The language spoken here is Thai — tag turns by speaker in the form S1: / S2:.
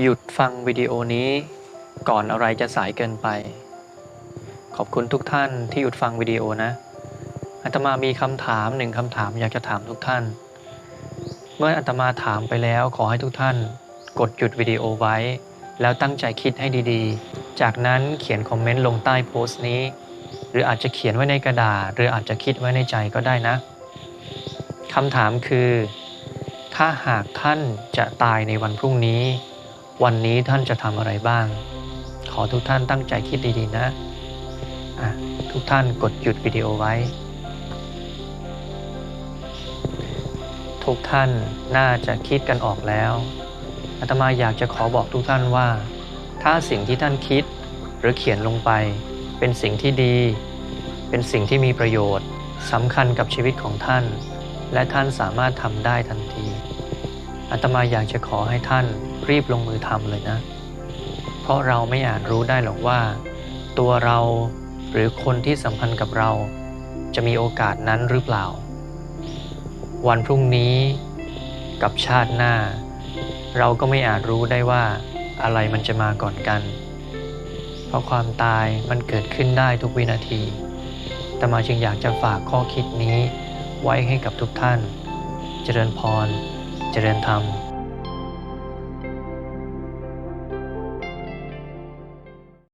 S1: หยุดฟังวิดีโอนี้ ก่อนอะไรจะสายเกินไป ขอบคุณทุกท่านที่หยุดฟังวิดีโอนะอาตมามีคำถามหนึ่งคำถามอยากจะถามทุกท่าน เมื่ออาตมาถามไปแล้วขอให้ทุกท่าน กดหยุดวิดีโอไว้ แล้วตั้งใจคิดให้ดีๆ จากนั้นเขียนคอมเมนต์ลงใต้โพสต์นี้ หรืออาจจะเขียนไว้ในกระดาษ หรืออาจจะคิดไว้ในใจก็ได้นะคำถามคือ ถ้าหากท่านจะตายในวันพรุ่งนี้ วันนี้ท่านจะทำอะไรบ้าง ขอทุกท่านตั้งใจคิดดีๆนะะทุกท่านกดหยุดวิดีโอไว้ ทุกท่านน่าจะคิดกันออกแล้วอาตมาอยากจะขอบอกทุกท่านว่า ถ้าสิ่งที่ท่านคิดหรือเขียนลงไป เป็นสิ่งที่ดี เป็นสิ่งที่มีประโยชน์สำคัญกับชีวิตของท่าน และท่านสามารถทำได้ทันทีอาตมาอยากจะขอให้ท่าน รีบลงมือทำเลยนะ เพราะเราไม่อาจรู้ได้หรอกว่า ตัวเราหรือคนที่สัมพันธ์กับเรา จะมีโอกาสนั้นหรือเปล่า วันพรุ่งนี้กับชาติหน้า เราก็ไม่อาจรู้ได้ว่าอะไรมันจะมาก่อนกัน เพราะความตายมันเกิดขึ้นได้ทุกวินาที แต่มาจึงอยากจะฝากข้อคิดนี้ไว้ให้กับทุกท่าน เจริญพร เจริญธรรม